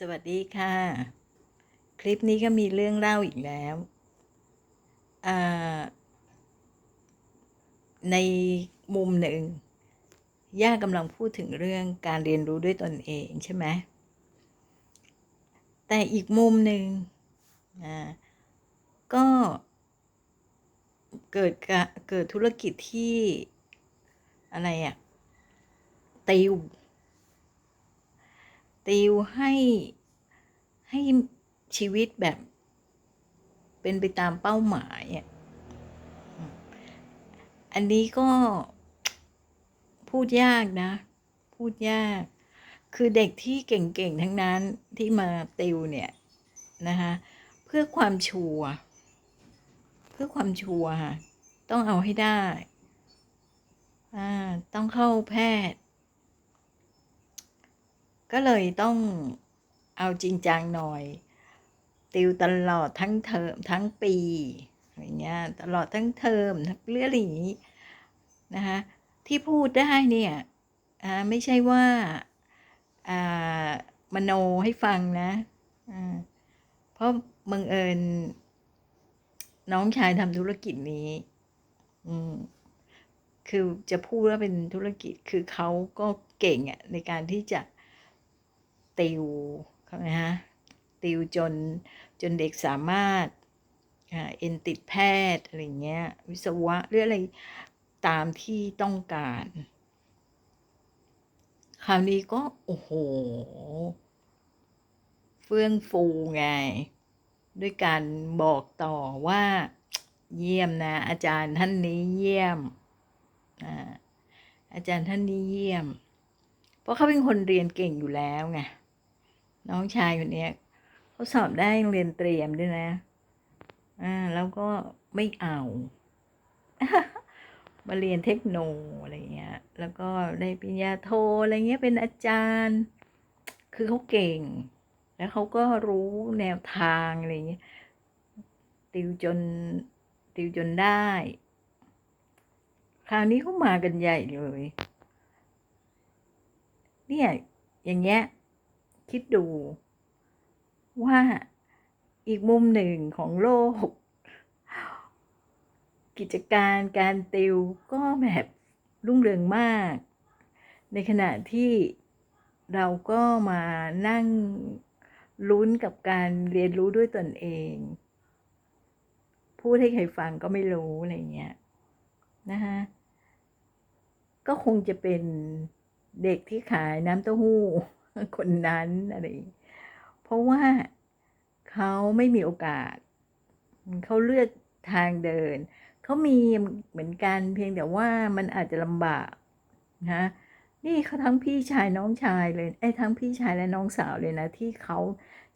สวัสดีค่ะ คลิปนี้ก็มีเรื่องเล่าอีกแล้วในมุมหนึ่ง ย่ากำลังพูดถึงเรื่องการเรียนรู้ด้วยตนเองใช่ไหมแต่อีกมุมหนึ่งก็เกิดเกิดธุรกิจที่อะไรอะติว ติวให้ให้ชีวิตแบบ เป็นไปตามเป้าหมายอะอันนี้ก็พูดยากนะ พูดยาก คือเด็กที่เก่งๆ ทั้งนั้นที่มาติวเนี่ยนะคะเพื่อความชัวเพื่อความชัวค่ะต้องเอาให้ได้ ต้องเข้าแพทย์ ก็เลยต้องเอาจริงจังหน่อย ติวตลอดทั้งเทอมทั้งปีอย่างเงี้ยตลอดทั้งเทอมทั้งเรื่องอะไรอย่างนี้นะคะที่พูดได้เนี่ยไม่ใช่ว่าามโนให้ฟังนะเพราะบังเอิญน้องชายทำธุรกิจนี้คือจะพูดว่าเป็นธุรกิจคือเขาก็เก่งอะในการที่จะ ติวเขาไหมฮะติวจนจนเด็กสามารถอ่าเอ็นติดแพทย์อะไรเงี้ยวิศวะหรืออะไรตามที่ต้องการ คราวนี้ก็ โอ้โห เฟื่องฟูไง ด้วยการบอกต่อว่าเยี่ยมนะ อาจารย์ท่านนี้เยี่ยมอ่าอาจารย์ท่านนี้เยี่ยม เพราะเขาเป็นคนเรียนเก่งอยู่แล้วไง น้องชายคนนี้เขาสอบได้เรียนเตรียมด้วยนะอ่าแล้วก็ไม่เอามาเรียนเทคโนอะไรเงี้ย แล้วก็ได้ปริญญาโทอะไรเงี้ยเป็นอาจารย์ คือเขาเก่ง แล้วเขาก็รู้แนวทางอะไรเงี้ย ติวจนติวจนได้ คราวนี้เขามากันใหญ่เลย เนี่ย อย่างเงี้ย คิดดูว่าอีกมุมหนึ่งของโลก กิจการการติวก็แบบรุ่งเรืองมาก ในขณะที่เราก็มานั่งลุ้นกับการเรียนรู้ด้วยตนเอง พูดให้ใครฟังก็ไม่รู้อะไรเงี้ยนะคะก็คงจะเป็นเด็กที่ขายน้ำเต้าหู้ คนนั้นอะไรเพราะว่าเขาไม่มีโอกาส เขาเลือกทางเดิน เขามีเหมือนกันเพียงแต่ว่ามันอาจจะลำบากนะนี่เขาทั้งพี่ชายน้องชายเลยไอ้ทั้งพี่ชายและน้องสาวเลยนะที่เขา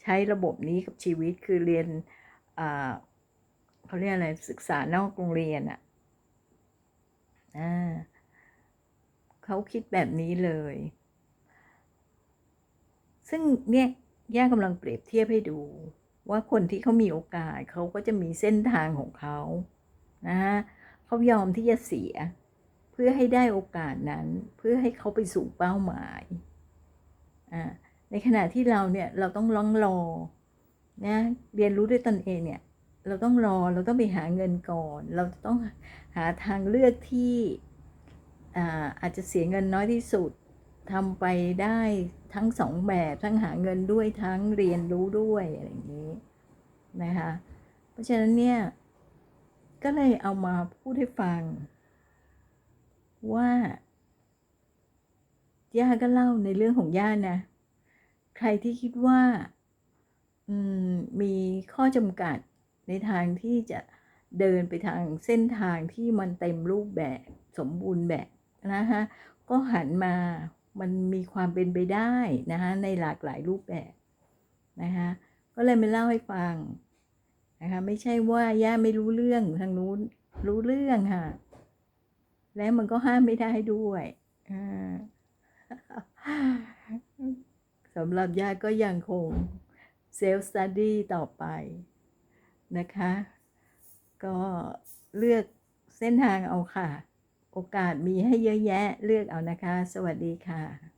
ใช้ระบบนี้กับชีวิตคือเรียนเขาเรียกอะไรศึกษานอกโรงเรียนอะ่ะอ่าเขาคิดแบบนี้เลย ซึ่งเนี่ยย่ากำลังเปรียบเทียบให้ดู ว่าคนที่เขามีโอกาสเขาก็จะมีเส้นทางของเขานะฮะเขายอมที่จะเสีย เพื่อให้ได้โอกาสนั้น เพื่อให้เขาไปสู่เป้าหมายอ่าในขณะที่เราเนี่ยเราต้องร้องรอนะเรียนรู้ด้วยตนเองเนี่ยเราต้องรอเราต้องไปหาเงินก่อน เราต้องหาทางเลือกที่อ่าอาจจะเสียเงินน้อยที่สุด ทำไปได้ทั้งสองแบบทั้งหาเงินด้วยทั้งเรียนรู้ด้วยอะไรอย่างนี้นะคะเพราะฉะนั้นเนี่ยก็เลยเอามาพูดให้ฟัง ว่าย่าก็เล่าในเรื่องของย่านะ ใครที่คิดว่าอืมมีข้อจำกัดในทางที่จะเดินไปทางเส้นทางที่มันเต็มรูปแบบสมบูรณ์แบบนะคะก็หันมา มันมีความเป็นไปได้นะคะในหลากหลายรูปแบบนะคะก็เลยมาเล่าให้ฟังนะคะไม่ใช่ว่าย่าไม่รู้เรื่องทางนู้นรู้เรื่องค่ะ แล้วมันก็ห้ามไม่ได้ด้วยสำหรับญาก็ยังคงเซลฟ์สต u d ดี้ต่อไปนะคะ ก็เลือกเส้นทางเอาค่ะ โอกาสมีให้เยอะแยะเลือกเอานะคะ สวัสดีค่ะ